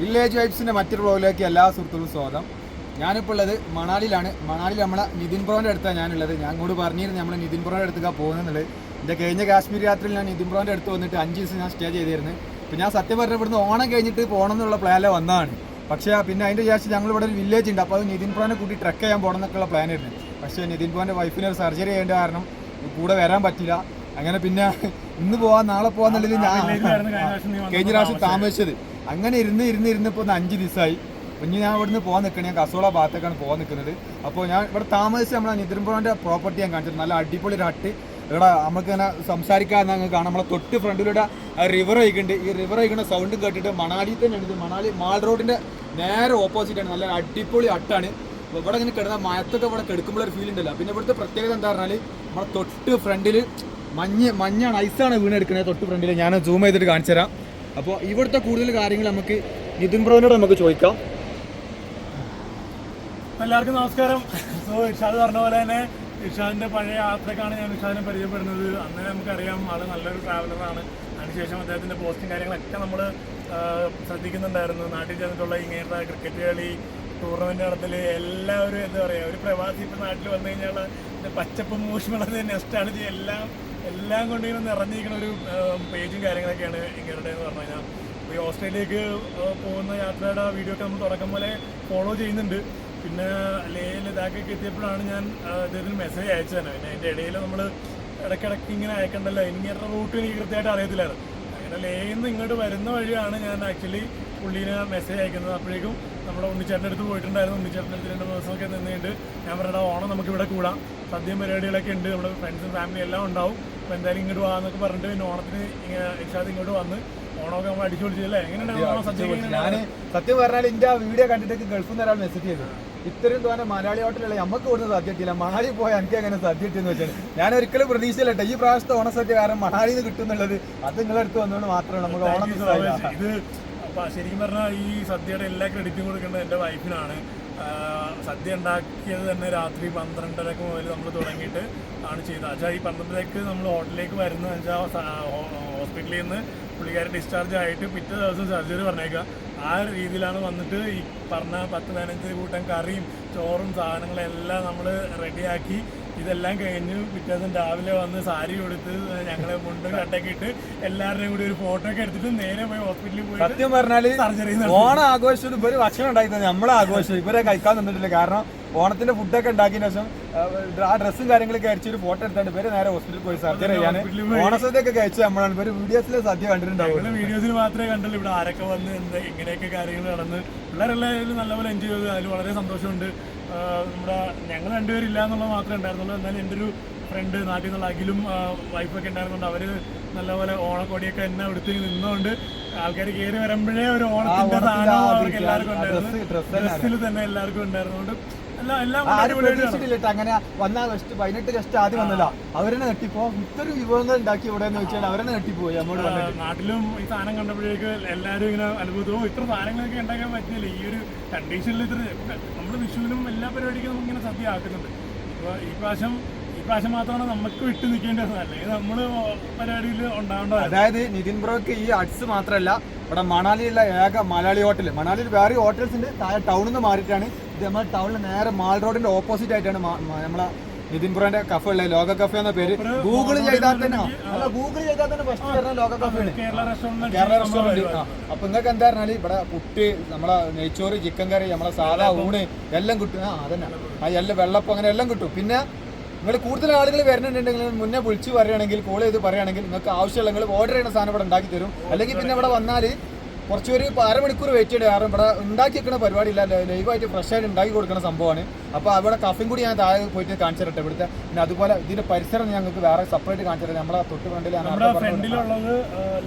Village വൈബ്സിന്റെ മറ്റൊരു വ്ളോഗിലേക്ക് എല്ലാ സുഹൃത്തുക്കളും സ്വാഗതം ഞാനിപ്പോൾ ഉള്ളത് മണാലിയിലാണ് മണാലിയിൽ നമ്മളെ നിതിൻ ബ്രോന്റെ അടുത്താണ് ഞാനുള്ളത് ഞാൻ കൂടി പറഞ്ഞിരുന്നു നമ്മൾ നിതിൻ ബ്രോന്റെ അടുത്തേക്കാണ് പോകുന്നത് എന്റെ കഴിഞ്ഞ കാശ്മീർ യാത്രയിൽ ഞാൻ നിതിൻ ബ്രോന്റെ അടുത്ത് വന്നിട്ട് അഞ്ച് ദിവസം ഞാൻ സ്റ്റേ ചെയ്തിരുന്നു അപ്പോൾ ഞാൻ സത്യം പറഞ്ഞ ഇവിടുന്ന് ഓണം കഴിഞ്ഞിട്ട് പോകണം എന്നുള്ള പ്ലാനിൽ വന്നതാണ് പക്ഷേ പിന്നെ അതിന്റെ ശേഷം ഞങ്ങൾ ഇവിടെ ഒരു വില്ലേജ് ഉണ്ട് അപ്പോൾ അത് നിതിൻ ബ്രോനെ കൂട്ടി ട്രക്ക് ചെയ്യാൻ പോകണം എന്നൊക്കെയുള്ള പ്ലാൻ ആയിരുന്നു പക്ഷേ നിതിൻ ബ്രോന്റെ വൈഫിന് ഒരു സർജറി ചെയ്യേണ്ട കാരണം കൂടെ വരാൻ പറ്റില്ല അങ്ങനെ പിന്നെ ഇന്ന് പോവാൻ നാളെ പോവാന്നുള്ളത് ഞാൻ കഴിഞ്ഞ പ്രാവശ്യം താമസിച്ചത് അങ്ങനെ ഇരുന്ന് ഇരുന്ന് ഇരുന്നപ്പോൾ ഒന്ന് അഞ്ച് ദിവസമായി ഇനി ഞാൻ ഇവിടുന്ന് പോകാൻ നിൽക്കണേ ഞാൻ കസോള ഭാഗത്തേക്കാണ് പോകാൻ നിൽക്കുന്നത് അപ്പോൾ ഞാൻ ഇവിടെ താമസിച്ച് നമ്മളെ നിതിൻപുറന്റെ പ്രോപ്പർട്ടി ഞാൻ കാണിച്ചത് നല്ല അടിപൊളി ഒരു ഹട്ട് ഇവിടെ നമുക്ക് ഇങ്ങനെ സംസാരിക്കാൻ അങ്ങ് കാണാം. നമ്മളെ തൊട്ട് ഫ്രണ്ടിലൂടെ റിവർ ഒഴിക്കുന്നുണ്ട് ഈ റിവർ ഒഴിക്കുന്ന സൗണ്ടും കേട്ടിട്ട് മണാലി തന്നെയാണ് ഇത്. മണാലി മാൾ റോഡിന്റെ നേരെ ഓപ്പോസിറ്റ് ആണ്. നല്ല അടിപൊളി ഹട്ടാണ് അപ്പോൾ ഇവിടെ ഇങ്ങനെ കിടന്ന മയത്തൊക്കെ ഇവിടെ കിടക്കുമ്പോൾ ഒരു ഫീൽ ഉണ്ടല്ലോ. പിന്നെ ഇവിടുത്തെ പ്രത്യേകത എന്താ പറഞ്ഞാൽ നമ്മളെ തൊട്ട് ഫ്രണ്ടിൽ മഞ്ഞ് മഞ്ഞാണ്. ഐസാണ് വീണെടുക്കുന്നത് തൊട്ട് ഫ്രണ്ടിൽ ഞാൻ സൂം ചെയ്തിട്ട് കാണിച്ചു തരാം അപ്പോൾ ഇവിടുത്തെ കൂടുതൽ കാര്യങ്ങൾ നമുക്ക് നിതിൻ ബ്രോനോട് നമുക്ക് ചോദിക്കാം. എല്ലാവർക്കും നമസ്കാരം. സോ ഇഷാദ് പറഞ്ഞ പോലെ തന്നെ ഇഷാദിന്റെ പഴയ യാത്രക്കാണ് ഞാൻ ഇഷാദിനെ പരിചയപ്പെടുന്നത്. അന്ന് നമുക്കറിയാം ആൾ നല്ലൊരു ട്രാവലറാണ് അതിനുശേഷം അദ്ദേഹത്തിന്റെ പോസ്റ്റും കാര്യങ്ങളൊക്കെ നമ്മൾ ശ്രദ്ധിക്കുന്നുണ്ടായിരുന്നു. നാട്ടിൽ ചെന്നിട്ടുള്ള ഇങ്ങനത്തെ ക്രിക്കറ്റ് കളി ടൂർണമെന്റ് നടത്തൽ എല്ലാവരും എന്താ പറയുക ഒരു പ്രവാസി ഇപ്പൊ നാട്ടിൽ വന്നു കഴിഞ്ഞാൽ പച്ചപ്പും മൂഷ്മളത് നെസ്റ്റാണ് എല്ലാം എല്ലാം കൊണ്ട് ഇങ്ങനെ നിറഞ്ഞിരിക്കുന്ന ഒരു പേജും കാര്യങ്ങളൊക്കെയാണ് ഇങ്ങനെ എന്ന് പറഞ്ഞു കഴിഞ്ഞാൽ. ഈ ഓസ്ട്രേലിയക്ക് പോകുന്ന യാത്രയുടെ വീഡിയോ ഒക്കെ നമ്മൾ തുടക്കം പോലെ ഫോളോ ചെയ്യുന്നുണ്ട്. പിന്നെ ലേ ലഡാക്കൊക്കെ എത്തിയപ്പോഴാണ് ഞാൻ ഇദ്ദേഹത്തിന് മെസ്സേജ് അയച്ചു തന്നെ. പിന്നെ അതിന്റെ ഇടയിൽ നമ്മൾ ഇടയ്ക്കിടയ്ക്ക് ഇങ്ങനെ അയക്കണ്ടല്ലോ? ഇങ്ങനത്തെ റൂട്ട് എനിക്ക് കൃത്യമായിട്ട് അറിയത്തില്ലായിരുന്നു. അങ്ങനെ ലേയിൽ നിന്ന് ഇങ്ങോട്ട് വരുന്ന വഴിയാണ് ഞാൻ ആക്ച്വലി പുള്ളീനെ മെസ്സേജ് അയക്കുന്നത്. അപ്പോഴേക്കും നമ്മുടെ ഉണ്ണിച്ചേട്ടന്റെ അടുത്ത് പോയിട്ടുണ്ടായിരുന്നു. ഉണ്ണിച്ചേട്ടന്റെ അടുത്ത് രണ്ട് ദിവസമൊക്കെ നിന്നിട്ട് ഞാൻ പറഞ്ഞ ഓണം നമുക്ക് ഇവിടെ കൂടാം. സദ്യയും പരിപാടികളൊക്കെ ഉണ്ട്. നമ്മുടെ ഫ്രണ്ട്സും ഫാമിലി എല്ലാം ഉണ്ടാവും. അപ്പോൾ എന്തായാലും ഇങ്ങോട്ട് പോകാന്നൊക്കെ പറഞ്ഞിട്ട് പിന്നെ ഓണത്തിന് ഇഷാദ് ഇങ്ങോട്ട് വന്ന് ഓണമൊക്കെ നമ്മൾ അടിച്ചു പൊളിച്ചല്ലേ എങ്ങനെയാണ് ഓണം സദ്യ ഞാൻ സത്യം പറഞ്ഞാൽ എന്റെ ആ വീഡിയോ കണ്ടിട്ട് ഗൾഫിൽ നിന്ന് ഒരാൾ മെസ്സേജ് ചെയ്തു. ഇത്രയും തോന്നെ മലയാളി ഹോട്ടലല്ല നമുക്ക് ഇവിടുന്ന് സദ്യ കിട്ടിയില്ല? മണാലി പോയാൽ എനിക്ക് അങ്ങനെ സദ്യ കിട്ടിയെന്ന് വെച്ചാൽ ഞാൻ ഒരിക്കലും പ്രതീക്ഷയില്ല. ഈ പ്രാവശ്യത്തെ ഓണസദ്യ കാരണം മണാലിയിൽ നിന്ന് കിട്ടുന്നുള്ളത് അത് നിങ്ങളെടുത്ത് വന്നുകൊണ്ട് മാത്രമാണ് നമുക്ക് ഓണം. ഇത് അപ്പൊ ശരിക്കും പറഞ്ഞാൽ ഈ സദ്യയുടെ എല്ലാ ക്രെഡിറ്റും കൊടുക്കേണ്ടത് എന്റെ വൈഫിനാണ് സദ്യ ഉണ്ടാക്കിയത് തന്നെ രാത്രി പന്ത്രണ്ടരക്ക് മുതൽ നമ്മൾ തുടങ്ങിയിട്ട് ആണ് ചെയ്തത്. അച്ഛാ ഈ പന്ത്രണ്ടരക്ക് നമ്മൾ ഹോട്ടലിലേക്ക് വരുന്ന വെച്ചാൽ ഹോസ്പിറ്റലിൽ നിന്ന് പുള്ളിക്കാരൻ ഡിസ്ചാർജ് ആയിട്ട് പിറ്റേ ദിവസം സർജറി പറഞ്ഞേക്കുക. ആ ഒരു രീതിയിലാണ് വന്നിട്ട് ഈ പറഞ്ഞ പത്ത് പതിനഞ്ച് കൂട്ടം കറിയും ചോറും സാധനങ്ങളെല്ലാം നമ്മൾ റെഡിയാക്കി ഇതെല്ലാം കഴിഞ്ഞ് പിറ്റേ ദിവസം രാവിലെ വന്ന് സാരി കൊടുത്ത് ഞങ്ങളെ മുണ്ട് കട്ടൊക്കെ ഇട്ട് എല്ലാവരുടെയും കൂടി ഒരു ഫോട്ടോ ഒക്കെ എടുത്തിട്ട് നേരെ പോയി ഹോസ്പിറ്റലിൽ പോയി സത്യം പറഞ്ഞാൽ സർജറി ഓണം ആഘോഷം ഇവർ ഭക്ഷണം ഉണ്ടാക്കി നമ്മളെ ആഘോഷം. ഇവരെ കഴിക്കാൻ തന്നിട്ടില്ല. കാരണം ഓണത്തിന്റെ ഫുഡൊക്കെ ഉണ്ടാക്കിയതിന് ശേഷം ആ, ഡ്രസ്സും കാര്യങ്ങളൊക്കെ അടിച്ച് ഒരു ഫോട്ടോ എടുത്താണ്ട് പേര് നേരെ ഹോസ്പിറ്റലിൽ പോയി സർജറി ചെയ്യാൻ. ഓണസദ്യ ഒക്കെ കഴിച്ചു നമ്മളാണ് ഇവർ വീഡിയോസിലെ സദ്യ കണ്ടിട്ടുണ്ടാവും വീഡിയോസിൽ മാത്രമേ കണ്ടുള്ളൂ ഇവിടെ ആരൊക്കെ വന്ന് എന്താ ഇങ്ങനെയൊക്കെ കാര്യങ്ങൾ നടന്ന് പിള്ളേരെല്ലാവരും നല്ലപോലെ എൻജോയ് ചെയ്തു അതിൽ വളരെ സന്തോഷമുണ്ട് നമ്മുടെ ഞങ്ങൾ രണ്ടുപേരും ഇല്ല എന്നുള്ളത് മാത്രമേ ഉണ്ടായിരുന്നുള്ളൂ എന്നാലും എന്റെ ഒരു ഫ്രണ്ട് നാട്ടിൽ നിന്നുള്ള അഖിലും വൈഫൊക്കെ ഉണ്ടായിരുന്നുണ്ട് അവർ നല്ലപോലെ ഓണക്കോടിയൊക്കെ എന്നെ എടുത്ത് നിന്നുകൊണ്ട് ആൾക്കാർ കയറി വരുമ്പോഴേ ഒരു ഓണത്തിന്റെ സാധനം അവർക്ക് എല്ലാവർക്കും ഉണ്ടായിരുന്നു ഡ്രസ്സിൽ തന്നെ എല്ലാവർക്കും ഉണ്ടായിരുന്നുകൊണ്ട് ആരും. അങ്ങനെ വന്ന ഗസ്റ്റ് പതിനെട്ട് ഗസ്റ്റ് ആദ്യം വന്നില്ല അവരെന്നെ നെട്ടിപ്പോ ഇത്രയും വിഭവങ്ങൾ ഉണ്ടാക്കി ഇവിടെ എന്ന് വെച്ചാൽ അവരെന്നെ നെട്ടിപ്പോയി നമ്മുടെ നാട്ടിലും ഈ സാധനം കണ്ടപ്പോഴേക്ക് എല്ലാരും ഇങ്ങനെ അത്ഭുതവും ഇത്ര സാധനങ്ങളൊക്കെ ഉണ്ടാക്കാൻ പറ്റില്ല ഈ ഒരു കണ്ടീഷനിൽ ഇത്ര നമ്മൾ വിഷുവിനും എല്ലാ പരിപാടിക്കും നമുക്ക് ഇങ്ങനെ സദ്യ ആക്കുന്നുണ്ട്. ഇപ്പോൾ ഈ പ്രാവശ്യം ഈ പ്രാവശ്യം മാത്രമാണ് നമുക്ക് വിട്ടു നിൽക്കേണ്ടത്. അല്ലെങ്കിൽ നമ്മൾ പരിപാടിയിൽ ഉണ്ടാവേണ്ടത് അതായത് നിതിൻ ബ്രോക്ക് ഈ അഡ്സ് മാത്രമല്ല ഇവിടെ മണാലിയിലുള്ള ഏക മലയാളി ഹോട്ടൽ മണാലിയിൽ വേറെ ഹോട്ടൽസ് ഉണ്ട്. താഴെ ടൗണിൽ നിന്ന് മാറിയിട്ടാണ് ഇത് നമ്മുടെ ടൗണിൽ നേരെ മാൾ റോഡിന്റെ ഓപ്പോസിറ്റ് ആയിട്ടാണ് നമ്മളെ നിതിൻ ബ്രോന്റെ കഫ ഉള്ളത്. ലോക കഫ എന്ന പേര് ഗൂഗിൾ ചെയ്താൽ തന്നെ അല്ല ഗൂഗിൾ ചെയ്താൽ തന്നെ ഫസ്റ്റ് വരുന്ന ലോക കഫേ ആണ് കേരള റെസ്റ്റോറന്റ് അപ്പൊ നിങ്ങൾക്ക് എന്താ പറഞ്ഞാൽ ഇവിടെ പുട്ട് നമ്മളെ നെയ്ച്ചോറ് ചിക്കൻ കറി നമ്മളെ സാധാ ഊണ് എല്ലാം കിട്ടും. ആ അതന്നെ. ആ എല്ലാം വെള്ളപ്പം അങ്ങനെ എല്ലാം കിട്ടും. പിന്നെ നിങ്ങൾ കൂടുതൽ ആളുകൾ വരുന്നുണ്ടെങ്കിൽ മുന്നേ വിളിച്ച് പറയുകയാണെങ്കിൽ കോൾ ചെയ്ത് പറയുകയാണെങ്കിൽ നിങ്ങൾക്ക് ആവശ്യമുള്ള നിങ്ങൾ ഓർഡർ ചെയ്യുന്ന സാധനം ഇവിടെ ഉണ്ടാക്കി തരും. അല്ലെങ്കിൽ പിന്നെ ഇവിടെ വന്നാൽ കുറച്ച് ഒരു അരമണിക്കൂർ വെയിറ്റ് ചെയ്യണം. കാരണം ഇവിടെ ഉണ്ടാക്കി വെക്കുന്ന പരിപാടിയില്ല. ലൈവായിട്ട് ഫ്രഷ് ആയിട്ട് ഉണ്ടാക്കി കൊടുക്കുന്ന സംഭവമാണ്. അപ്പോൾ അവിടെ കഫയും കൂടി ഞാൻ താഴെ പോയിട്ട് കാണിച്ചു തരട്ടെ ഇവിടുത്തെ. പിന്നെ അതുപോലെ ഇതിന്റെ പരിസരം ഞങ്ങൾക്ക് വേറെ സെപ്പറേറ്റ് കാണിച്ചു തരാം. നമ്മളെ തൊട്ട് പോലെ. ഫ്രണ്ടിലുള്ളത്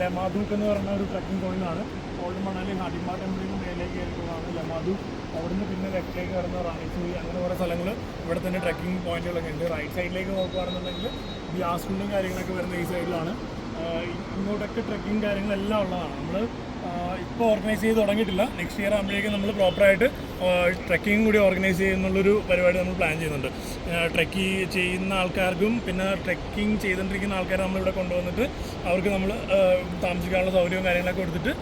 ലമാദൂക്ക് എന്ന് പറഞ്ഞ ഒരു ട്രക്കിംഗ് പോയിന്റാണ് ഓൾഡ് മണാലി ഹാഡിമാർ ടെമ്പിളിന് മേലേക്ക് കയറിയിട്ടുള്ളതാണ് ലമാദു. അവിടുന്ന് പിന്നെ ലെഫ്റ്റിലേക്ക് വരുന്ന റാണിച്ചൂരി അങ്ങനെ കുറേ സ്ഥലങ്ങൾ ഇവിടെ തന്നെ ട്രക്കിംഗ് പോയിന്റുകളൊക്കെ ഉണ്ട്. റൈറ്റ് സൈഡിലേക്ക് നോക്കുകയാണെന്നുണ്ടെങ്കിൽ ബ്യാസ്കുണ്ടും കാര്യങ്ങളൊക്കെ വരുന്ന ഈ സൈഡിലാണ് ഇങ്ങോട്ടൊക്കെ ട്രക്കിംഗ് കാര്യങ്ങളെല്ലാം ഉള്ളതാണ്. നമ്മൾ ഇപ്പോൾ ഓർഗനൈസ് ചെയ്ത് തുടങ്ങിയിട്ടില്ല. നെക്സ്റ്റ് ഇയർ ആകുമ്പോഴേക്കും നമ്മൾ പ്രോപ്പറായിട്ട് ട്രക്കിംഗ് കൂടി ഓർഗനൈസ് ചെയ്യുന്നുള്ളൊരു പരിപാടി നമ്മൾ പ്ലാൻ ചെയ്യുന്നുണ്ട്. ട്രക്ക് ചെയ്യുന്ന ആൾക്കാർക്കും പിന്നെ ട്രെക്കിംഗ് ചെയ്തുകൊണ്ടിരിക്കുന്ന ആൾക്കാരെ നമ്മളിവിടെ കൊണ്ടുവന്നിട്ട് അവർക്ക് നമ്മൾ താമസിക്കാനുള്ള സൗകര്യവും കാര്യങ്ങളൊക്കെ കൊടുത്തിട്ട്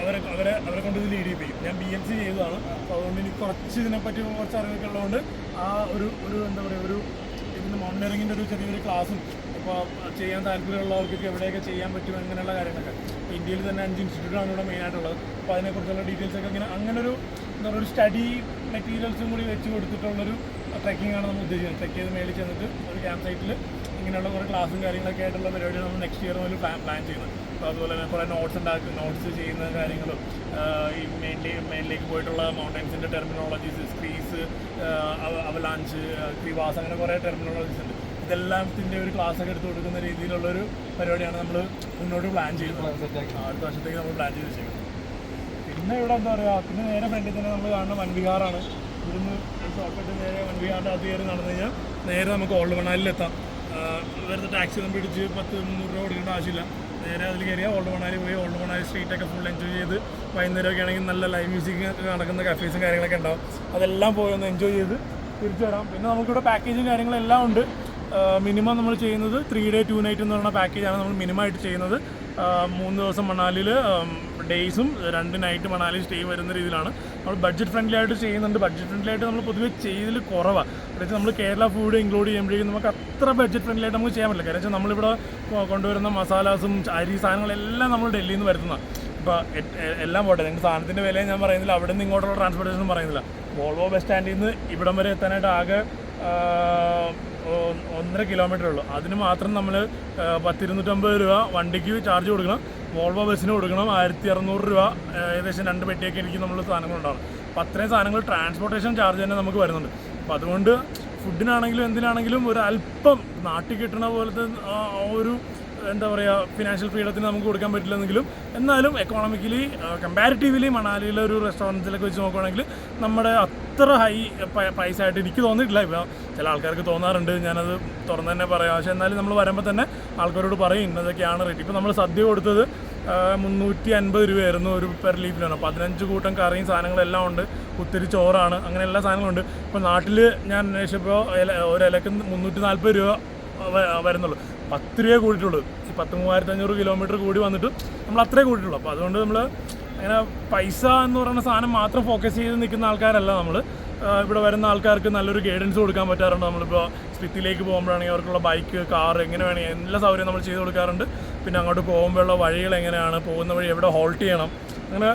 അവരെ അവരെ അവരെ കൊണ്ട് ഇത് ലീഡ് ചെയ്യും ഞാൻ ബി എം സി ചെയ്തതാണ്. അതുകൊണ്ട് എനിക്ക് കുറച്ച് ഇതിനെപ്പറ്റി കുറച്ച് അറിവൊക്കെ ഉള്ളതുകൊണ്ട് ആ ഒരു ഒരു എന്താ പറയുക ഒരു ഇതിന്റെ മൗണ്ടറിങ്ങിന്റെ ഒരു ചെറിയൊരു ക്ലാസ്സും അപ്പോൾ ചെയ്യാൻ താല്പര്യമുള്ളവർക്കൊക്കെ എവിടെയൊക്കെ ചെയ്യാൻ പറ്റും അങ്ങനെയുള്ള കാര്യങ്ങളൊക്കെ. ഇന്ത്യയിൽ തന്നെ അഞ്ച് ഇൻസ്റ്റിറ്റ്യൂട്ടാണ് ഇവിടെ മെയിനായിട്ടുള്ളത് അപ്പോൾ അതിനെക്കുറിച്ചുള്ള ഡീറ്റെയിൽസ് ഒക്കെ ഇങ്ങനെ അങ്ങനെ ഒരു എന്താ പറയുക സ്റ്റഡി മെറ്റീരിയൽസും കൂടി വെച്ച് കൊടുത്തിട്ടുള്ളൊരു ട്രെക്കിംഗ് ആണ് നമ്മൾ ഉദ്ദേശിക്കുന്നത്. ട്രെക്ക് ചെയ്ത് മേളിൽ ചെന്നിട്ട് ഒരു ക്യാമ്പ് സൈറ്റിൽ ഇങ്ങനെയുള്ള കുറേ ക്ലാസ്സും കാര്യങ്ങളൊക്കെ ആയിട്ടുള്ള പരിപാടികൾ നമ്മൾ നെക്സ്റ്റ് ഇയർ മുതൽ പ്ലാൻ പ്ലാൻ ചെയ്യുന്നത്. അപ്പോൾ അതുപോലെ തന്നെ കുറേ നോട്ട്സ് ഉണ്ടാക്കും നോട്ട്സ് ചെയ്യുന്ന കാര്യങ്ങളും ഈ മെയിൻലി മെയിനിലേക്ക് പോയിട്ടുള്ള മൗണ്ടൻസിന്റെ ടെർമിനോളജീസ് സ്ക്രീസ് അവലാഞ്ച് ക്രീവാസ് അങ്ങനെ കുറേ ടെർമിനോളജീസ് ഉണ്ട്. ഇതെല്ലാത്തിന്റെ ഒരു ക്ലാസ് ഒക്കെ എടുത്തു കൊടുക്കുന്ന രീതിയിലുള്ളൊരു പരിപാടിയാണ് നമ്മൾ മുന്നോട്ട് പ്ലാൻ ചെയ്യുന്നത്. അടുത്ത വർഷത്തേക്ക് നമ്മൾ പ്ലാൻ ചെയ്ത് വെച്ചേക്കുന്നത്. പിന്നെ ഇവിടെ എന്താ പറയുക പിന്നെ നേരെ ഫ്രണ്ടിൽ തന്നെ നമ്മൾ കാണുന്ന വൻവിഹാറാണ്. ഇവിടുന്ന് ഷോർട്ട് നേരെ വൻവിഹാറിന്റെ അത് കയറി നടന്നു കഴിഞ്ഞാൽ നേരെ നമുക്ക് ഓൾഡ് മണാലിലെത്താം വെറുതെ ടാക്സി ഒന്നും പിടിച്ച് പത്ത് മുന്നൂറ് രൂപ കൊടുക്കേണ്ട ആവശ്യമില്ല. നേരെ അതിൽ കയറിയാൽ ഓൾഡ് മണാലി പോയി. ഓൾഡ് മണാലി സ്ട്രീറ്റ് ഒക്കെ ഫുൾ എൻജോയ് ചെയ്ത് വൈകുന്നേരമൊക്കെ ആണെങ്കിൽ നല്ല ലൈവ് മ്യൂസിക് നടക്കുന്ന കഫേസും കാര്യങ്ങളൊക്കെ ഉണ്ടാവും. അതെല്ലാം പോയി ഒന്ന് എൻജോയ് ചെയ്ത് തിരിച്ചു വരാം. പിന്നെ നമുക്കിവിടെ പാക്കേജും കാര്യങ്ങളെല്ലാം ഉണ്ട്. മിനിമം നമ്മൾ ചെയ്യുന്നത് ത്രീ ഡേ ടു നൈറ്റ് എന്ന് പറയുന്ന പാക്കേജാണ് നമ്മൾ മിനിമം ആയിട്ട് ചെയ്യുന്നത്. മൂന്ന് ദിവസം മണാലിയിൽ ഡേയ്സും രണ്ട് നൈറ്റ് മണാലി സ്റ്റേ വരുന്ന രീതിയിലാണ്. നമ്മൾ ബഡ്ജറ്റ് ഫ്രണ്ട്ലി ആയിട്ട് ചെയ്യുന്നുണ്ട്. ബഡ്ജറ്റ് ഫ്രണ്ട്ലി ആയിട്ട് നമ്മൾ പൊതുവേ ചെയ്തതിൽ കുറവാണ് അതായത് നമ്മൾ കേരള ഫുഡ് ഇൻക്ലൂഡ് ചെയ്യുമ്പോഴേക്കും നമുക്ക് അത്ര ബഡ്ജറ്റ് ഫ്രണ്ട്ലി ആയിട്ട് നമുക്ക് ചെയ്യാൻ പറ്റില്ല. കാരണം വെച്ചാൽ നമ്മളിവിടെ കൊണ്ടുവരുന്ന മസാലാസും അരി സാധനങ്ങളെല്ലാം നമ്മൾ ഡൽഹിയിൽ നിന്ന് വരുന്നതാണ് ഇപ്പോൾ എല്ലാം പോട്ടെ നിങ്ങൾക്ക് സാധനത്തിന്റെ വില ഞാൻ പറയുന്നില്ല. അവിടെ നിന്ന് ഇങ്ങോട്ടുള്ള ട്രാൻസ്പോർട്ടേഷനും പറയുന്നില്ല. വോൾവോ ബസ് സ്റ്റാൻഡിൽ നിന്ന് ഇവിടം വരെ എത്താനായിട്ട് ആകെ ഒന്നര കിലോമീറ്റർ ഉള്ളൂ. അതിന് മാത്രം നമ്മൾ പത്തിരുന്നൂറ്റമ്പത് രൂപ വണ്ടിക്ക് ചാർജ് കൊടുക്കണം. വോൾവോ ബസ്സിന് കൊടുക്കണം. ആയിരത്തി അറുന്നൂറ് രൂപ ഏകദേശം രണ്ട് പെട്ടിയൊക്കെ എനിക്ക് നമ്മൾ സാധനങ്ങളുണ്ടാവും അപ്പോൾ അത്രയും സാധനങ്ങൾ ട്രാൻസ്പോർട്ടേഷൻ ചാർജ് തന്നെ നമുക്ക് വരുന്നുണ്ട്. അപ്പോൾ അതുകൊണ്ട് ഫുഡിനാണെങ്കിലും എന്തിനാണെങ്കിലും ഒരു അല്പം നാട്ടിൽ കിട്ടുന്ന പോലത്തെ ഒരു എന്താ പറയുക ഫിനാൻഷ്യൽ ഫ്രീഡത്തിന് നമുക്ക് കൊടുക്കാൻ പറ്റില്ലെന്നെങ്കിലും എന്നാലും എക്കോണമിക്കലി കമ്പാരിറ്റീവ്ലി മണാലിയിലെ ഒരു റെസ്റ്റോറന്റിലൊക്കെ വെച്ച് നോക്കുകയാണെങ്കിൽ നമ്മുടെ അത്ര ഹൈ പൈസ ആയിട്ട് എനിക്ക് തോന്നിയിട്ടില്ല. ഇപ്പോൾ ചില ആൾക്കാർക്ക് തോന്നാറുണ്ട് ഞാനത് തുറന്ന് തന്നെ പറയാം. പക്ഷേ എന്നാലും നമ്മൾ വരുമ്പോൾ തന്നെ ആൾക്കാരോട് പറയും ഇന്നതൊക്കെയാണ് റേറ്റ് ഇപ്പോൾ നമ്മൾ സദ്യ കൊടുത്തത് മുന്നൂറ്റി അൻപത് രൂപയായിരുന്നു ഒരു പെർ ലീഫിനാണ് പതിനഞ്ച് കൂട്ടം കറിയും സാധനങ്ങളെല്ലാം ഉണ്ട്. ഒത്തിരി ചോറാണ് അങ്ങനെ എല്ലാ സാധനങ്ങളുണ്ട് ഇപ്പോൾ നാട്ടിൽ ഞാൻ അന്വേഷിച്ചപ്പോൾ ഒരു ഇലക്ക് മുന്നൂറ്റി നാൽപ്പത് രൂപ വരുന്നുള്ളൂ. പത്ത് രൂപയെ കൂടിയിട്ടുള്ളൂ. ഈ പത്ത് മൂവായിരത്തി അഞ്ഞൂറ് കിലോമീറ്റർ കൂടി വന്നിട്ട് നമ്മൾ അത്രേ കൂടിയിട്ടുള്ളൂ. അപ്പോൾ അതുകൊണ്ട് നമ്മൾ അങ്ങനെ പൈസ എന്ന് പറയുന്ന സാധനം മാത്രം ഫോക്കസ് ചെയ്ത് നിൽക്കുന്ന ആൾക്കാരല്ല നമ്മൾ ഇവിടെ വരുന്ന ആൾക്കാർക്ക് നല്ലൊരു ഗൈഡൻസ് കൊടുക്കാൻ പറ്റാറുണ്ട്. നമ്മളിപ്പോൾ സ്പിത്തിലേക്ക് പോകുമ്പോഴാണെങ്കിൽ അവർക്കുള്ള ബൈക്ക് കാർ എങ്ങനെ വേണമെങ്കിൽ എല്ലാ സൗകര്യം നമ്മൾ ചെയ്ത് കൊടുക്കാറുണ്ട്. പിന്നെ അങ്ങോട്ട് പോകുമ്പോഴുള്ള വഴികൾ എങ്ങനെയാണ്? പോകുന്ന വഴി എവിടെ ഹോൾട്ട് ചെയ്യണം? അങ്ങനെ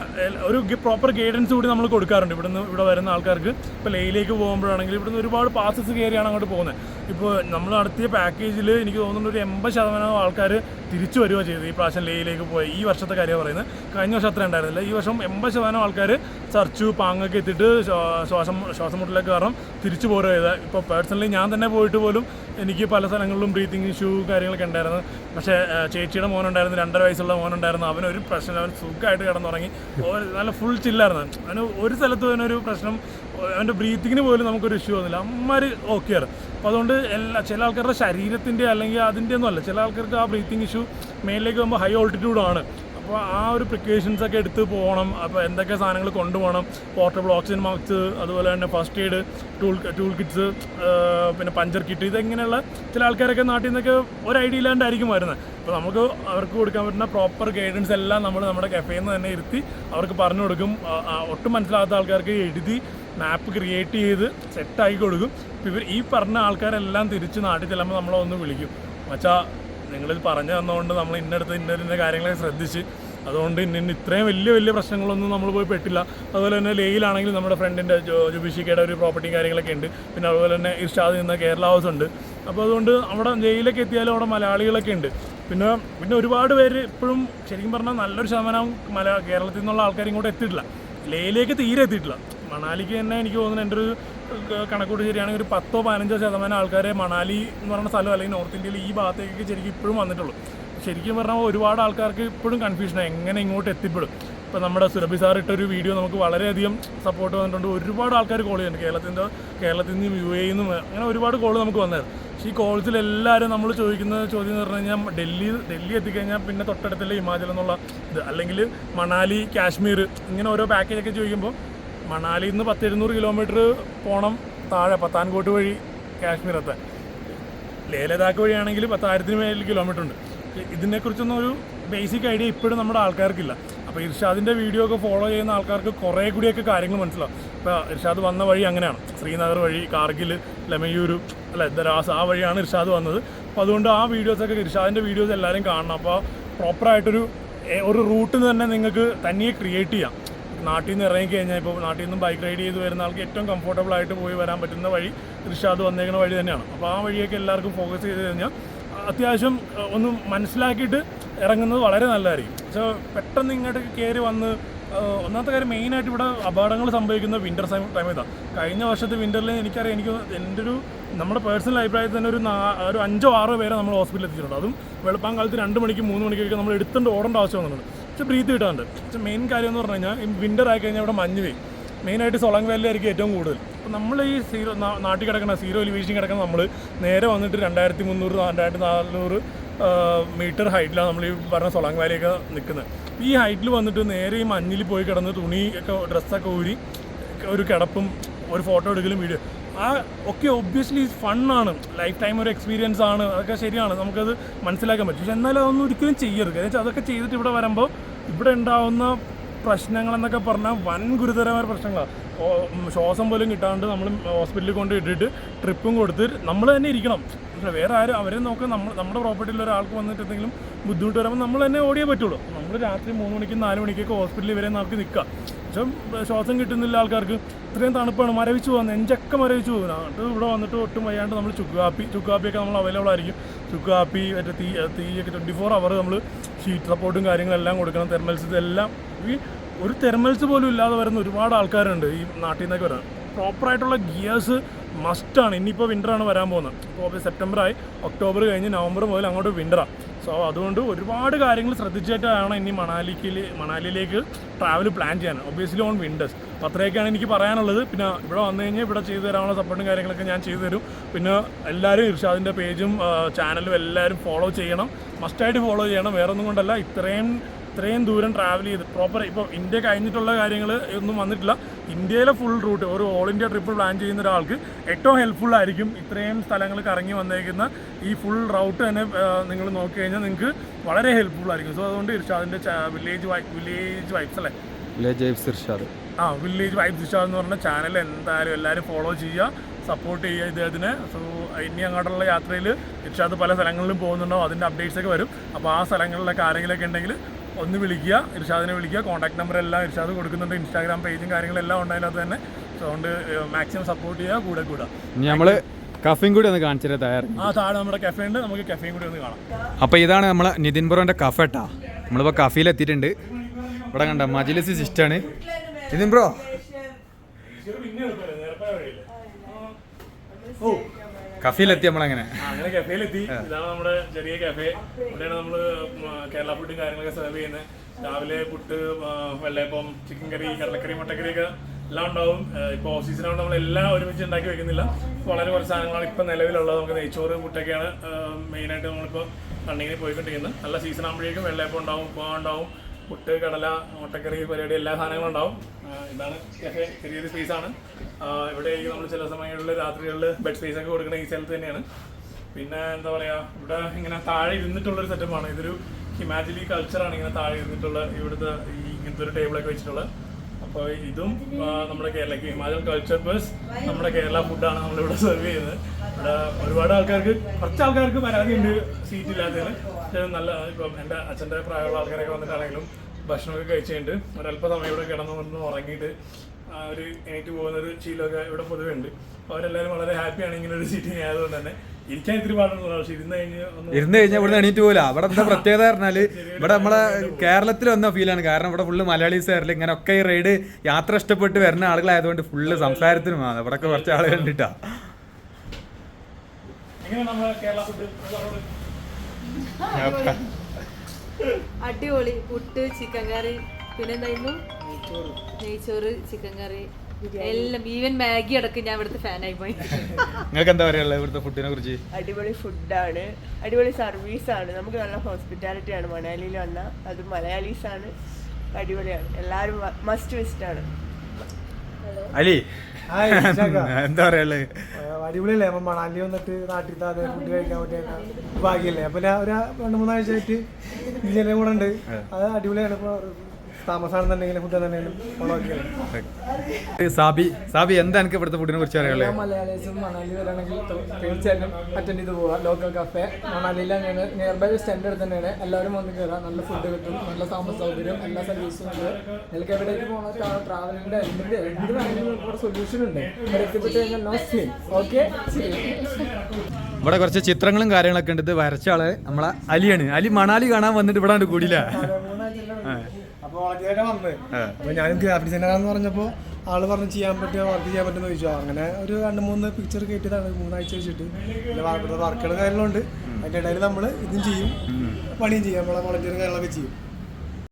ഒരു പ്രോപ്പർ ഗൈഡൻസ് കൂടി നമ്മൾ കൊടുക്കാറുണ്ട്. ഇവിടുന്ന് ഇവിടെ വരുന്ന ആൾക്കാർക്ക്. ഇപ്പോൾ ലേയിലേക്ക് പോകുമ്പോഴാണെങ്കിൽ ഇവിടുന്ന് ഒരുപാട് പാസസ് കയറിയാണ് അങ്ങോട്ട് പോകുന്നത് ഇപ്പോൾ നമ്മൾ നടത്തിയ പാക്കേജിൽ എനിക്ക് തോന്നുന്നു ഒരു എൺപത് ശതമാനം ആൾക്കാർ തിരിച്ചു വരിക ചെയ്തത്. ഈ പ്രാവശ്യം ലേയിലേക്ക് പോയി ഈ വർഷത്തെ കാര്യം പറയുന്നത് കഴിഞ്ഞ വർഷം അത്ര ഉണ്ടായിരുന്നില്ല. ഈ വർഷം എൺപത് ശതമാനം ആൾക്കാർ ചർച്ചു പാങ്ങൊക്കെ എത്തിയിട്ട് ശ്വാസം ശ്വാസം മുട്ടിലേക്ക് കാരണം തിരിച്ചു പോരുക ചെയ്തത് ഇപ്പോൾ പേഴ്സണലി ഞാൻ തന്നെ പോയിട്ട് പോലും എനിക്ക് പല സ്ഥലങ്ങളിലും ബ്രീത്തിങ് ഇഷ്യൂ കാര്യങ്ങളൊക്കെ ഉണ്ടായിരുന്നു. പക്ഷേ ചേച്ചിയുടെ മോനുണ്ടായിരുന്നു രണ്ടര വയസ്സുള്ള മോനുണ്ടായിരുന്നു. അവന് ഒരു പ്രശ്നം അവൻ സുഖമായിട്ട് കിടന്നുറങ്ങി. നല്ല ഫുൾ ചില്ലായിരുന്നു അവന് ഒരു സ്ഥലത്തും അവനൊരു പ്രശ്നം അവന്റെ ബ്രീത്തിങ്ങിന് പോലും നമുക്കൊരു ഇഷ്യൂ വന്നില്ല. അമ്മമാർ ആണ്. അപ്പോൾ അതുകൊണ്ട് എല്ലാ ചില ആൾക്കാരുടെ ശരീരത്തിന്റെ അല്ലെങ്കിൽ അതിന്റെ ഒന്നും അല്ല ചില ആൾക്കാർക്ക് ആ ബ്രീത്തിങ് ഇഷ്യൂ മേലിലേക്ക് പോകുമ്പോൾ ഹൈ ഓൾട്ടിറ്റ്യൂഡാണ് അപ്പോൾ ആ ഒരു പ്രിക്കോഷൻസ് ഒക്കെ എടുത്ത് പോകണം. അപ്പോൾ എന്തൊക്കെ സാധനങ്ങൾ കൊണ്ടുപോകണം? പോർട്ടബിൾ ഓക്സിജൻ മാസ്ക് അതുപോലെ തന്നെ first aid tool tool kits പിന്നെ പഞ്ചർ കിറ്റ് ഇതെങ്ങനെയുള്ള ചില ആൾക്കാരൊക്കെ നാട്ടിൽ നിന്നൊക്കെ ഒരു ഐഡിയ ഇല്ലാണ്ടായിരിക്കും വരുന്നത് അപ്പോൾ നമുക്ക് അവർക്ക് കൊടുക്കാൻ പറ്റുന്ന പ്രോപ്പർ ഗൈഡൻസ് എല്ലാം നമ്മൾ നമ്മുടെ കഫേയിൽ നിന്ന് തന്നെ ഇരുത്തി അവർക്ക് പറഞ്ഞു കൊടുക്കും. ഒട്ടും മനസ്സിലാകാത്ത ആൾക്കാർക്ക് എഴുതി മാപ്പ് ക്രിയേറ്റ് ചെയ്ത് സെറ്റ് സെറ്റാക്കി കൊടുക്കും. ഇവർ ഈ പറഞ്ഞ ആൾക്കാരെല്ലാം തിരിച്ച് നാട്ടിൽ ചെല്ലുമ്പോൾ നമ്മളെ ഒന്ന് വിളിക്കും. മച്ചാ നിങ്ങളിത് പറഞ്ഞു തന്നതുകൊണ്ട് നമ്മൾ ഇന്നടുത്ത് ഇന്ന കാര്യങ്ങളെ ശ്രദ്ധിച്ച് അതുകൊണ്ട് ഇന്ന ഇത്രയും വലിയ വലിയ പ്രശ്നങ്ങളൊന്നും നമ്മൾ പോയി പെട്ടില്ല. അതുപോലെ തന്നെ ലേയിലാണെങ്കിൽ നമ്മുടെ ഫ്രണ്ടിന്റെ ജുബിഷിക്കയുടെ ഒരു പ്രോപ്പർട്ടിയും കാര്യങ്ങളൊക്കെ ഉണ്ട്. പിന്നെ അതുപോലെ തന്നെ ഇർഷാദ് നിന്ന കേരള ഹൗസ് ഉണ്ട്. അപ്പോൾ അതുകൊണ്ട് അവിടെ ജയിലൊക്കെ എത്തിയാലും അവിടെ മലയാളികളൊക്കെ ഉണ്ട്. പിന്നെ പിന്നെ ഒരുപാട് പേര് ഇപ്പോഴും ശരിക്കും പറഞ്ഞാൽ നല്ലൊരു ശതമാനം മല കേരളത്തിൽ നിന്നുള്ള ആൾക്കാർ ഇങ്ങോട്ട് എത്തിയിട്ടില്ല. ലേയിലേക്ക് തീരെ എത്തിയിട്ടില്ല. മണാലിക്ക് തന്നെ എനിക്ക് തോന്നുന്നു എന്റെ ഒരു കണക്കൂട്ട് ശരിയാണെങ്കിൽ ഒരു പത്തോ പതിനഞ്ചോ ശതമാനം ആൾക്കാരെ മണാലി എന്ന് പറയുന്ന സ്ഥലം അല്ലെങ്കിൽ നോർത്ത് ഇന്ത്യയിൽ ഈ ഭാഗത്തേക്ക് ശരിക്കും ഇപ്പോഴും വന്നിട്ടുള്ളൂ. ശരിക്കും പറഞ്ഞാൽ ഒരുപാട് ആൾക്കാർക്ക് ഇപ്പോഴും കൺഫ്യൂഷനാണ് എങ്ങനെ ഇങ്ങോട്ട് എത്തിപ്പെടും. ഇപ്പോൾ നമ്മുടെ സുരഭി സാർ ഇട്ടൊരു വീഡിയോ നമുക്ക് വളരെയധികം സപ്പോർട്ട് വന്നിട്ടുണ്ട്. ഒരുപാട് ആൾക്കാർ കോൾ ചെയ്യുന്നുണ്ട്. കേരളത്തിന്റെ കേരളത്തിൽ നിന്നും യു എയിൽ നിന്നും അങ്ങനെ ഒരുപാട് കോൾ നമുക്ക് വന്നായിരുന്നു പക്ഷേ ഈ കോൾസിൽ എല്ലാവരും നമ്മൾ ചോദിക്കുന്ന ചോദ്യം എന്ന് പറഞ്ഞു കഴിഞ്ഞാൽ ഡൽഹി ഡൽഹി എത്തിക്കഴിഞ്ഞാൽ പിന്നെ തൊട്ടടുത്തല്ലേ ഹിമാചൽ എന്നുള്ള ഇത്. അല്ലെങ്കിൽ മണാലി കാശ്മീർ ഇങ്ങനെ ഓരോ പാക്കേജൊക്കെ ചോദിക്കുമ്പോൾ മണാലിയിൽ നിന്ന് പത്തിരുന്നൂറ് കിലോമീറ്റർ പോകണം താഴെ പത്താൻകോട്ട് വഴി കാശ്മീർ എത്താൻ ലേ ലഡാക്ക് വഴിയാണെങ്കിൽ പത്തായിരത്തിന് മേലിൽ കിലോമീറ്റർ ഉണ്ട്. ഇതിനെക്കുറിച്ചൊന്നും ഒരു ബേസിക് ഐഡിയ ഇപ്പോഴും നമ്മുടെ ആൾക്കാർക്കില്ല. അപ്പോൾ ഇർഷാദിന്റെ വീഡിയോ ഒക്കെ ഫോളോ ചെയ്യുന്ന ആൾക്കാർക്ക് കുറേ കൂടിയൊക്കെ കാര്യങ്ങൾ മനസ്സിലാവും. ഇപ്പോൾ ഇർഷാദ് വന്ന വഴി അങ്ങനെയാണ്. ശ്രീനഗർ വഴി കാർഗിൽ ലമയൂരു അല്ല ദരാസ് ആ വഴിയാണ് ഇർഷാദ് വന്നത്. അപ്പോൾ അതുകൊണ്ട് ആ വീഡിയോസൊക്കെ ഇർഷാദിന്റെ വീഡിയോസ് എല്ലാവരും കാണണം. അപ്പോൾ പ്രോപ്പറായിട്ടൊരു ഒരു റൂട്ട് തന്നെ നിങ്ങൾക്ക് തനിയെ ക്രിയേറ്റ് ചെയ്യാം. നാട്ടിൽ നിന്ന് ഇറങ്ങി കഴിഞ്ഞാൽ ഇപ്പോൾ നാട്ടിൽ നിന്നും ബൈക്ക് റൈഡ് ചെയ്ത് വരുന്ന ആൾക്ക് ഏറ്റവും കംഫർട്ടബിൾ ആയിട്ട് പോയി വരാൻ പറ്റുന്ന വഴി ഇർഷാദ് വന്നേക്കുന്ന വഴി തന്നെയാണ്. അപ്പോൾ ആ വഴിയൊക്കെ എല്ലാവർക്കും ഫോക്കസ് ചെയ്ത് കഴിഞ്ഞാൽ അത്യാവശ്യം ഒന്ന് മനസ്സിലാക്കിയിട്ട് ഇറങ്ങുന്നത് വളരെ നല്ലതായിരിക്കും. പക്ഷേ പെട്ടെന്ന് ഇങ്ങോട്ട് കയറി വന്ന് ഒന്നാമത്തെ കാര്യം മെയിനായിട്ട് ഇവിടെ അപകടങ്ങൾ സംഭവിക്കുന്ന വിന്റർ സമയത്താണ് കഴിഞ്ഞ വർഷത്തെ വിന്ററിൽ എനിക്കറിയാം എനിക്ക് എന്റെ ഒരു നമ്മുടെ പേഴ്സണൽ അഭിപ്രായത്തിൽ തന്നെ ഒരു നാ- ഒരു അഞ്ചോ ആറോ പേരെ നമ്മൾ ഹോസ്പിറ്റലിൽ എത്തിച്ചിട്ടുണ്ട്. അതും വെളുപ്പാൻ കാലത്ത് രണ്ട് മണിക്ക് മൂന്ന് മണിക്കൊക്കെ നമ്മൾ എടുത്തുകൊണ്ട് ഓടേണ്ട ആവശ്യം വന്നിട്ടുണ്ട്. പക്ഷേ ബ്രീത്ത് കിട്ടാറുണ്ട്. പക്ഷെ മെയിൻ കാര്യം എന്ന് പറഞ്ഞു കഴിഞ്ഞാൽ വിന്റർ ആയി കഴിഞ്ഞാൽ ഇവിടെ മഞ്ഞ് പെയ്യും. മെയിനായിട്ട് സൊളങ് വാലി ആയിരിക്കും ഏറ്റവും കൂടുതൽ. അപ്പോൾ നമ്മൾ ഈ സീറോ നാട്ടിൽ കിടക്കുന്ന സീറോ എലിവേഷൻ കിടക്കുന്ന നമ്മൾ നേരെ വന്നിട്ട് രണ്ടായിരത്തി മുന്നൂറ് രണ്ടായിരത്തി നാനൂറ് മീറ്റർ ഹൈറ്റിലാണ് നമ്മൾ ഈ പറഞ്ഞ സൊളങ് വാലിയൊക്കെ നിൽക്കുന്നത്. ഈ ഹൈറ്റിൽ വന്നിട്ട് നേരെ ഈ മഞ്ഞിൽ പോയി കിടന്ന് തുണി ഒക്കെ ഡ്രസ്സൊക്കെ ഊരി ഒരു കിടപ്പും ഒരു ഫോട്ടോ എടുക്കലും വീഡിയോ ആ ഒക്കെ ഒബ്വിയസ്ലി ഫണ്ണാണ് ലൈഫ് ടൈം ഒരു എക്സ്പീരിയൻസ് ആണ്. അതൊക്കെ ശരിയാണ്. നമുക്കത് മനസ്സിലാക്കാൻ പറ്റും. പക്ഷെ എന്നാലും അതൊന്നും ഒരിക്കലും ചെയ്യരുത്. കാരണം അതൊക്കെ ചെയ്തിട്ട് ഇവിടെ വരുമ്പോൾ ഇവിടെ ഉണ്ടാവുന്ന പ്രശ്നങ്ങൾ എന്നൊക്കെ പറഞ്ഞാൽ വൻ ഗുരുതരമായ പ്രശ്നങ്ങളാണ് ശ്വാസം പോലും കിട്ടാണ്ട് നമ്മൾ ഹോസ്പിറ്റലിൽ കൊണ്ട് ഇട്ടിട്ട് ട്രിപ്പും കൊടുത്ത് നമ്മൾ തന്നെ ഇരിക്കണം. പക്ഷേ വേറെ ആരും അവരെ നോക്കാൻ നമ്മൾ നമ്മുടെ പ്രോപ്പർട്ടിയിൽ ഒരാൾക്ക് വന്നിട്ട് എന്തെങ്കിലും ബുദ്ധിമുട്ട് വരുമ്പോൾ നമ്മൾ തന്നെ ഓടിയേ പറ്റുള്ളൂ. നമ്മൾ രാത്രി മൂന്ന് മണിക്കും നാല് മണിക്കൊക്കെ ഹോസ്പിറ്റലിൽ വരെ നമുക്ക് നിൽക്കാം പക്ഷെ ശ്വാസം കിട്ടുന്നില്ല ആൾക്കാർക്ക്. ഇത്രയും തണുപ്പാണ്. മരവിച്ച് പോകുന്നത് നെഞ്ചൊക്കെ മരവിച്ച് പോകുന്നത് എന്നിട്ട് ഇവിടെ വന്നിട്ട് ഒട്ടും വയ്യാണ്ട് നമ്മൾ ചുക്കാപ്പി ചുക്കാപ്പിയൊക്കെ ചുക്ക് കാപ്പിയൊക്കെ നമ്മൾ അവൈലബിൾ ആയിരിക്കും. ചുക്കാപ്പി മറ്റേ തീ തീയൊക്കെ ട്വന്റി ഫോർ അവർ നമ്മൾ ഷീറ്റ് സപ്പോർട്ടും കാര്യങ്ങളെല്ലാം കൊടുക്കണം. തെർമൽസ് ഇതെല്ലാം. ഈ ഒരു തെർമൽസ് പോലും ഇല്ലാതെ വരുന്ന ഒരുപാട് ആൾക്കാരുണ്ട് ഈ നാട്ടിൽ നിന്നൊക്കെ വരാൻ. പ്രോപ്പറായിട്ടുള്ള ഗിയേഴ്സ് മസ്റ്റാണ് ഇനിയിപ്പോൾ വിന്ററാണ് വരാൻ പോകുന്നത്. ഇപ്പോൾ സെപ്റ്റംബറായി ഒക്ടോബർ കഴിഞ്ഞ് നവംബർ മുതൽ അങ്ങോട്ട് വിന്ററാണ് സോ അതുകൊണ്ട് ഒരുപാട് കാര്യങ്ങൾ ശ്രദ്ധിച്ചിട്ടാണ് ഇനി മണാലിക്ക് മണാലിയിലേക്ക് ട്രാവൽ പ്ലാൻ ചെയ്യാൻ. ഒബ്വിയസ്ലി ഓൺ വിൻഡേഴ്സ് അപ്പോൾ അത്രയൊക്കെയാണ് എനിക്ക് പറയാനുള്ളത്. പിന്നെ ഇവിടെ വന്നു കഴിഞ്ഞാൽ ഇവിടെ ചെയ്തു തരാനുള്ള സപ്പോർട്ടും കാര്യങ്ങളൊക്കെ ഞാൻ ചെയ്തു തരും. പിന്നെ എല്ലാവരും ഇർഷാദിന്റെ പേജും ചാനലും എല്ലാവരും ഫോളോ ചെയ്യണം. മസ്റ്റായിട്ട് ഫോളോ ചെയ്യണം. വേറെ ഒന്നും കൊണ്ടല്ല. ഇത്രയും ഇത്രയും ദൂരം ട്രാവൽ ചെയ്ത് പ്രോപ്പർ ഇപ്പോൾ ഇന്ത്യ കഴിഞ്ഞിട്ടുള്ള കാര്യങ്ങൾ ഒന്നും വന്നിട്ടില്ല. ഇന്ത്യയിലെ ഫുൾ റൂട്ട് ഒരു ഓൾ ഇന്ത്യ ട്രിപ്പ് പ്ലാൻ ചെയ്യുന്ന ഒരാൾക്ക് ഏറ്റവും ഹെൽപ്ഫുൾ ആയിരിക്കും ഇത്രയും സ്ഥലങ്ങൾ കറങ്ങി വന്നേക്കുന്ന ഈ ഫുൾ റൗട്ട് തന്നെ നിങ്ങൾ നോക്കി കഴിഞ്ഞാൽ നിങ്ങൾക്ക് വളരെ ഹെൽപ്ഫുൾ ആയിരിക്കും. സോ അതുകൊണ്ട് ഇർഷാദിന്റെ വില്ലേജ് വില്ലേജ് വൈബ്സ് അല്ലേ? Village vibes Irshad. ആ വില്ലേജ് വൈബ്സ് ഇർഷാദ് എന്ന് പറഞ്ഞ ചാനൽ എന്തായാലും എല്ലാവരും ഫോളോ ചെയ്യുക സപ്പോർട്ട് ചെയ്യുക ഇദ്ദേഹത്തിന്. സോ ഇനി അങ്ങോട്ടുള്ള യാത്രയിൽ ഇർഷാദ് പല സ്ഥലങ്ങളിലും പോകുന്നുണ്ടാവും. അതിന്റെ അപ്ഡേറ്റ്സ് ഒക്കെ വരും. അപ്പോൾ ആ സ്ഥലങ്ങളിലൊക്കെ ആരെങ്കിലുമൊക്കെ ഉണ്ടെങ്കിൽ ഒന്ന് വിളിക്കുക ഇർഷാദിനെ വിളിക്കുക. കോൺടാക്ട് നമ്പർ എല്ലാം ഇർഷാദ് കൊടുക്കുന്നുണ്ട്. ഇൻസ്റ്റാഗ്രാം പേജും കാര്യങ്ങളെല്ലാം ഉണ്ട് അതിനകത്ത് തന്നെ. അതുകൊണ്ട് മാക്സിമം സപ്പോർട്ട് ചെയ്യുക കൂടെ കൂടെ ഇനി നമ്മൾ കഫയും കൂടി ഒന്ന് കാണിച്ചിട്ട് തയ്യാറാണ് ആ താഴെ നമ്മുടെ കഫേ ഉണ്ട്. നമുക്ക് കഫേയും കൂടി ഒന്ന് കാണാം. അപ്പോൾ ഇതാണ് നമ്മളെ നിതിൻ ബ്രോന്റെ കഫ കേട്ടാ നമ്മളിപ്പോൾ കഫയിൽ എത്തിയിട്ടുണ്ട്. ഇവിടെ കണ്ട മജിലിസ് സിസ്റ്റാണ് നിതിൻ ബ്രോ. ഓ കഫയിലെത്തി നമ്മളങ്ങനെ. അങ്ങനെ കഫേയിലെത്തി ഇതാണ് നമ്മുടെ ചെറിയ കഫേ. ഇവിടെയാണ് നമ്മൾ കേരള ഫുഡും കാര്യങ്ങളൊക്കെ സെർവ് ചെയ്യുന്നത്. രാവിലെ പുട്ട് വെള്ളയപ്പം ചിക്കൻ കറി കടലക്കറി മുട്ടക്കറി ഒക്കെ എല്ലാം ഉണ്ടാവും. ഇപ്പോൾ സീസൺ ആവുമ്പോൾ നമ്മൾ എല്ലാം ഒരുമിച്ച് ഉണ്ടാക്കി വെക്കുന്നില്ല. വളരെ കുറച്ച് സാധനങ്ങളാണ് ഇപ്പം നിലവിലുള്ളത്. നമുക്ക് നെയ്ച്ചോറ് പുട്ടൊക്കെയാണ് മെയിനായിട്ട് നമ്മളിപ്പോൾ റണ്ണിങ്ങിന് പോയിക്കൊണ്ടിരിക്കുന്നത്. നല്ല സീസൺ ആകുമ്പോഴേക്കും വെള്ളയപ്പം ഉണ്ടാവും ഉപ്പുമാവ് ഉണ്ടാവും പുട്ട് കടല മുട്ടക്കറി പരിപാടി എല്ലാ സാധനങ്ങളും ഉണ്ടാവും. ആ, ഇതാണ് കഫേ ചെറിയൊരു ആണ്. ഇവിടെ നമ്മൾ ചില സമയങ്ങളിൽ രാത്രികളിൽ ബെഡ് സ്പേസ് ഒക്കെ കൊടുക്കുന്ന ഈ സ്ഥലത്ത് തന്നെയാണ്. പിന്നെ എന്താ പറയാ ഇവിടെ ഇങ്ങനെ താഴെ ഇരുന്നിട്ടുള്ള ഒരു സെറ്റപ്പാണ് ഇതൊരു ഹിമാചലി കൾച്ചറാണ് ഇങ്ങനെ താഴെ ഇരുന്നിട്ടുള്ള ഇവിടുത്തെ ഈ ഇങ്ങനത്തെ ഒരു ടേബിളൊക്കെ വെച്ചിട്ടുള്ളത്. അപ്പോൾ ഇതും നമ്മുടെ കേരള ഹിമാചൽ കൾച്ചർ പ്ലസ് നമ്മുടെ കേരള ഫുഡാണ് നമ്മളിവിടെ സെർവ് ചെയ്യുന്നത്. ഇവിടെ ഒരുപാട് ആൾക്കാർക്ക് കുറച്ച് ആൾക്കാർക്ക് പരാതിയുണ്ട് സീറ്റ് ഇല്ലാത്തതിന്. നല്ല ഇപ്പം എന്റെ അച്ഛന്റെ പ്രായമുള്ള ആൾക്കാരൊക്കെ വന്നിട്ടാണെങ്കിലും ഭക്ഷണമൊക്കെ കഴിച്ച് കഴിഞ്ഞിട്ട് ഒരല്പസമയം ഇവിടെ കിടന്നു വന്ന് ഉറങ്ങിയിട്ട് ആ ഒരു എനിക്ക് പോകുന്ന ഒരു ശീലമൊക്കെ ഇവിടെ പൊതുവെ ഉണ്ട്. അവരെല്ലാവരും വളരെ ഹാപ്പിയാണ് ഇങ്ങനെ ഒരു സീറ്റിംഗ് ആയതുകൊണ്ട് തന്നെ. ഇരിക്കാൻ ഇത്തിരി പാടുള്ള പക്ഷേ ഇരുന്ന് കഴിഞ്ഞ് ഇരുന്ന് കഴിഞ്ഞാൽ ഇവിടെ എണീറ്റ് പോല അവിടെ എന്താ പ്രത്യേകത പറഞ്ഞാൽ ഇവിടെ നമ്മളെ കേരളത്തിൽ വന്ന ഫീലാണ് കാരണം ഇവിടെ ഫുള്ള് മലയാളീസ് കയറില്ല ഇങ്ങനെ ഒക്കെ ഈ റൈഡ് യാത്ര ഇഷ്ടപ്പെട്ട് വരുന്ന ആളുകളായതുകൊണ്ട് ഫുള്ള് സംസാരത്തിനും ആണ്. ഇവിടെ കുറച്ച് ആളുകൾ കണ്ടിട്ടാ എങ്ങനെ കേരള ഫുഡ് അടിപൊളി. പുട്ട് ചിക്കൻ കറി പിന്നെ എന്തായിരുന്നു നെയ്ച്ചോറ് ചിക്കൻ കറി എല്ലാം. ഈവൻ മാഗി അടക്കം ഞാൻ ഇവിടുത്തെ ആയി പോയി. നിങ്ങൾക്ക് എന്താ പറയാ ഇവിടുത്തെ ഫുഡിനെ കുറിച്ച്? അടിപൊളി ഫുഡാണ് അടിപൊളി സർവീസ് ആണ്. നമുക്ക് നല്ല ഹോസ്പിറ്റാലിറ്റി ആണ്. മണാലിയിൽ വന്ന. അത് മലയാളീസ് ആണ് അടിപൊളിയാണ് എല്ലാവരും മസ്റ്റ് വിസിറ്റ് ആണ്. അലി. എന്താ പറയല്ലേ അടിപൊളിയല്ലേ? അപ്പൊ മണാലി വന്നിട്ട് നാട്ടിൽ താതെ ഫുഡ് കഴിക്കാൻ പറ്റിയ ഭാഗ്യല്ലേ? അപ്പൊ ഞാൻ ഒരു രണ്ട് മൂന്നാഴ്ച ആയിട്ട് ഇതിന്റെ കൂടെ ഉണ്ട്. അത് അടിപൊളിയാണ്. ഇപ്പൊ താമസാണെന്നുണ്ടെങ്കിൽ ഫുഡ് ഓക്കെ സാബി സാബി എന്താ എനിക്ക് ഇവിടുത്തെ ഫുഡിനെ കുറിച്ച് പറയാനുള്ളത് മലയാളീസും മണാലി വരാണെങ്കിൽ തീർച്ചയായിട്ടും അറ്റൻഡ് ചെയ്ത് പോവാം. ലോക്കൽ കഫേ മണാലിയിൽ തന്നെയാണ് നിയർ ബൈ സ്റ്റാൻഡ് അടുത്ത് തന്നെയാണ്. എല്ലാവരും വന്ന് കയറാം നല്ല ഫുഡ് കിട്ടും. നല്ല താമസ സൗകര്യം. എല്ലാ സർവീസും ഉണ്ട്. നിങ്ങൾക്ക് എവിടേക്ക് പോകണം ട്രാവലിന്റെ എന്തിന്റെ എന്ത് വേണമെങ്കിലും ഇവിടെ സൊല്യൂഷൻ ഉണ്ട്. ഇവിടെ എത്തിപ്പെട്ട് കഴിഞ്ഞാൽ നോ സീൻ ഓക്കെ ഇവിടെ കുറച്ച് ചിത്രങ്ങളും കാര്യങ്ങളൊക്കെ ഉണ്ട്. ഇത് വരച്ച ആൾ നമ്മളെ അലിയാണ്. അലി മണാലി കാണാൻ വന്നിട്ട് ഇവിടെ കൂടിയില്ല. വന്നത്. അപ്പൊ ഞാനും ഗ്രാഫിക് ഡിസൈനർ എന്ന് പറഞ്ഞപ്പോ ആൾ പറഞ്ഞു ചെയ്യാൻ പറ്റുക വർക്ക് ചെയ്യാൻ പറ്റുന്ന ചോദിച്ചു. അങ്ങനെ ഒരു രണ്ട് മൂന്ന് പിക്ചർ കയറ്റിയതാണ് മൂന്നാഴ്ച വെച്ചിട്ട്. പിന്നെ വർക്കുകൾ കാര്യങ്ങളുണ്ട്. അതിന്റെ ഇടയിൽ നമ്മൾ ഇതും ചെയ്യും. പണിയും ചെയ്യും. നമ്മളെ വളണ്ടിയറും കാര്യങ്ങളൊക്കെ ചെയ്യും.